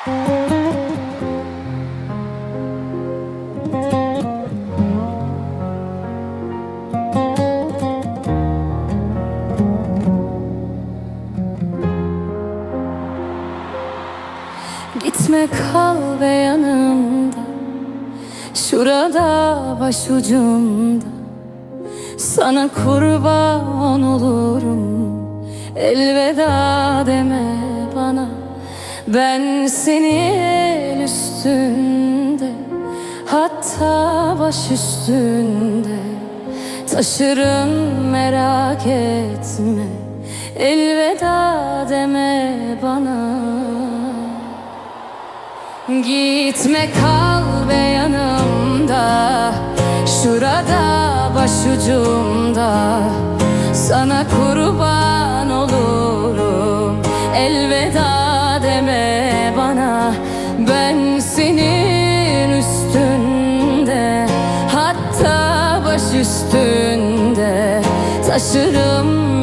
Gitme kal ve yanımda Şurada başucumda. Sana kurban olurum Elveda deme Ben seni el üstünde Hatta baş üstünde Taşırım merak etme Elveda deme bana. Gitme kal ve yanımda Şurada başucumda. Sana kurban olurum Elveda deme bana Ben senin üstünde Hatta baş üstünde Taşırım